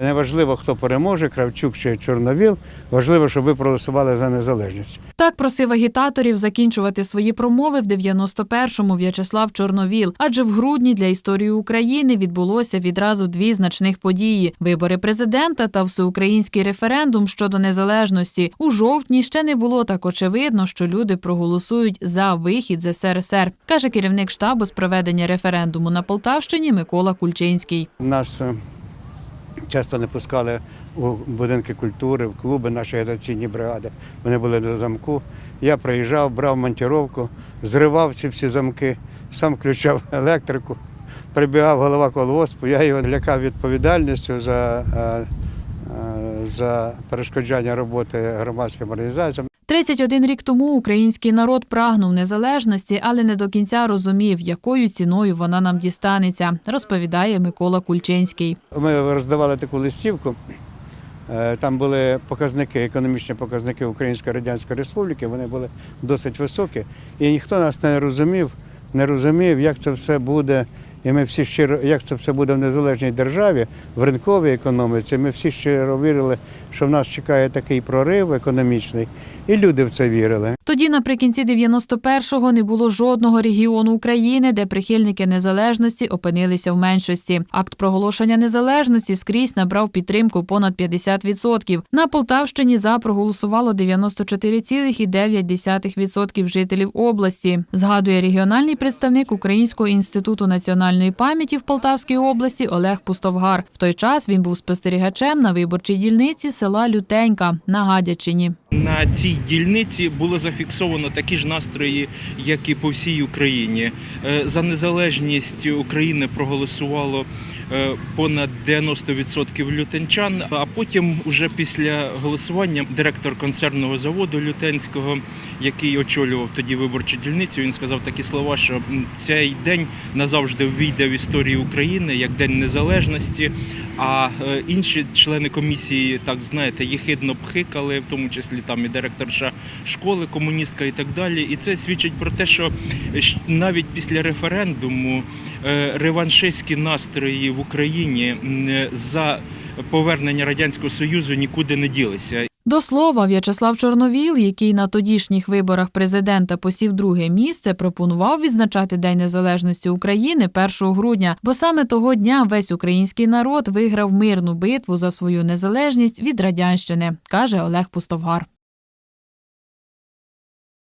Неважливо, хто переможе, Кравчук чи Чорновіл. Важливо, щоб ви проголосували за незалежність. Так просив агітаторів закінчувати свої промови в 91-му В'ячеслав Чорновіл. Адже в грудні для історії України відбулося відразу дві значних події: вибори президента та всеукраїнський референдум щодо незалежності. У жовтні ще не було так очевидно, що люди проголосують за вихід з СРСР, каже керівник штабу з проведення референдуму на Полтавщині Микола Кульчинський. Нас е, часто не пускали у будинки культури, в клуби, наші агітаційні бригади. Вони були до замку. Я приїжджав, брав монтіровку, зривав ці всі замки, сам включав електрику. Прибігав голова колгоспу, я його лякав відповідальністю за, е, е, за перешкоджання роботи громадським організаціям. 31 рік тому український народ прагнув незалежності, але не до кінця розумів, якою ціною вона нам дістанеться, розповідає Микола Кульчинський. Ми роздавали таку листівку. Е, Там були показники, економічні показники Української Радянської Республіки, вони були досить високі. І ніхто нас не розумів, не розумів, як це все буде. І ми всі щиро, як це все буде в незалежній державі, в ринковій економіці. Ми всі щиро вірили, що в нас чекає такий прорив економічний, і люди в це вірили. Тоді, наприкінці 91-го, не було жодного регіону України, де прихильники незалежності опинилися в меншості. Акт проголошення незалежності скрізь набрав підтримку понад 50%. На Полтавщині за проголосувало 94,9% жителів області. Згадує регіональний представник Українського інституту національної пам'яті в Полтавській області Олег Пустовгар. В той час він був спостерігачем на виборчій дільниці села Лютенька на Гадячині. На цій дільниці було зафіксовано такі ж настрої, як і по всій Україні. Е, За незалежність України проголосувало е, понад 90% лютенчан. А потім, уже після голосування, директор концернного заводу Лютенського, який очолював тоді виборчу дільницю, він сказав такі слова, що цей день назавжди ввійде в історію України як День Незалежності. А е, інші члени комісії, так знаєте, єхидно пхикали, в тому числі там і директорша школи, комуністка і так далі. І це свідчить про те, що навіть після референдуму е, реваншистські настрої в Україні за повернення радянського союзу нікуди не ділися. До слова, В'ячеслав Чорновіл, який на тодішніх виборах президента посів друге місце, пропонував відзначати День Незалежності України 1 грудня, бо саме того дня весь український народ виграв мирну битву за свою незалежність від радянщини, каже Олег Пустовгар.